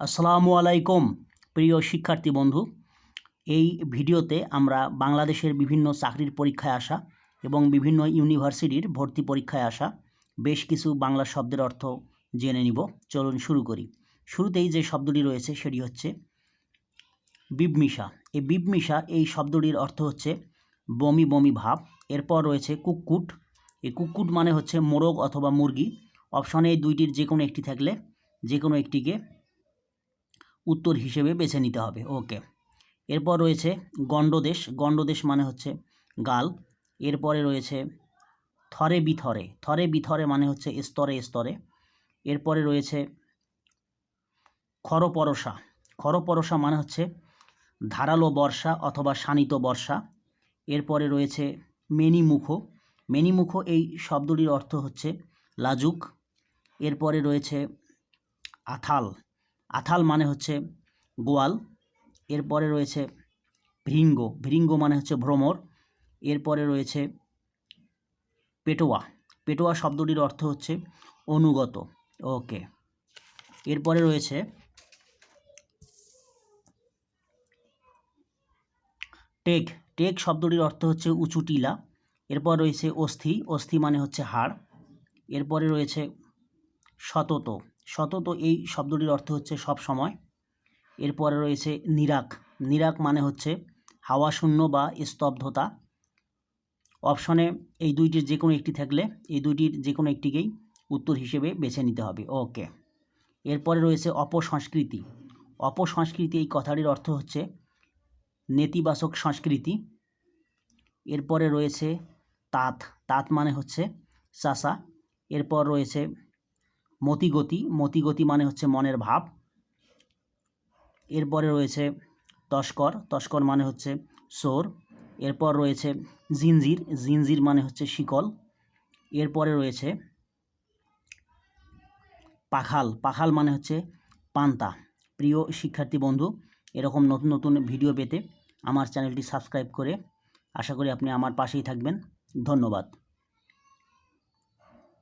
আসসালামু আলাইকুম, প্রিয় শিক্ষার্থী বন্ধু। এই ভিডিওতে আমরা বাংলাদেশের বিভিন্ন চাকরির পরীক্ষায় আসা এবং বিভিন্ন ইউনিভার্সিটির ভর্তি পরীক্ষায় আসা, বেশ কিছু বাংলা শব্দের অর্থ জেনে নিব। চলুন শুরু করি। শুরুতেই যে শব্দটি রয়েছে সেটি হচ্ছে বিবমিশা। এই বিবমিশা, এই শব্দটির অর্থ হচ্ছে বমি বমি ভাব। এরপর রয়েছে কুক্কুট এই কুক্কুট মানে হচ্ছে মোরগ অথবা মুরগি। অপশনে এই দুইটির যে কোনো একটি থাকলে যে কোনো একটিকে উত্তর হিসেবে বেছে নিতে হবে। ওকে। এরপর রয়েছে গণ্ডদেশ। গণ্ডদেশ মানে হচ্ছে গাল। এরপরে রয়েছে থরে বিথরে। থরে বিথরে মানে হচ্ছে স্তরে স্তরে। এরপরে রয়েছে খরপরসা। খরপরসা মানে হচ্ছে ধারালো বর্ষা অথবা শানিত বর্ষা। এরপরে রয়েছে মেনিমুখো। মেনিমুখো এই শব্দটির অর্থ হচ্ছে লাজুক। এরপরে রয়েছে আথাল। আথাল মানে হচ্ছে গোয়াল। এরপরে রয়েছে ভৃঙ্গ ভৃঙ্গ মানে হচ্ছে ভ্রমর। এরপরে রয়েছে পেটোয়া। পেটোয়া শব্দটির অর্থ হচ্ছে অনুগত। ওকে। এরপরে রয়েছে টেক। টেক শব্দটির অর্থ হচ্ছে উঁচু টিলা। এরপর রয়েছে অস্থি। অস্থি মানে হচ্ছে হাড়। এরপরে রয়েছে সতত। সতত এই শব্দটির অর্থ হচ্ছে সব সময়। এরপরে রয়েছে নিরাক। নিরাক মানে হচ্ছে হাওয়া শূন্য বা স্তব্ধতা। অপশনে এই দুইটির যে কোনো একটি থাকলে এই দুইটির যে কোনো একটিকেই উত্তর হিসেবে বেছে নিতে হবে। ওকে। এরপরে রয়েছে অপসংস্কৃতি। অপসংস্কৃতি এই কথাটির অর্থ হচ্ছে নেতিবাচক সংস্কৃতি। এরপরে রয়েছে তাঁত। তাঁত মানে হচ্ছে চাষা। এরপর রয়েছে মতিগতি মতিগতি মানে হচ্ছে মনের ভাব। এরপরে রয়েছে তস্কর তস্কর মানে হচ্ছে সোর। এরপর রয়েছে জিনজির জিনজির মানে হচ্ছে শিকল। এরপরে রয়েছে পাখাল পাখাল মানে হচ্ছে পান্তা। প্রিয় শিক্ষার্থী বন্ধু, এরকম নতুন নতুন ভিডিও পেতে আমার চ্যানেলটি সাবস্ক্রাইব করে আশা করি আপনি আমার পাশেই থাকবেন। ধন্যবাদ।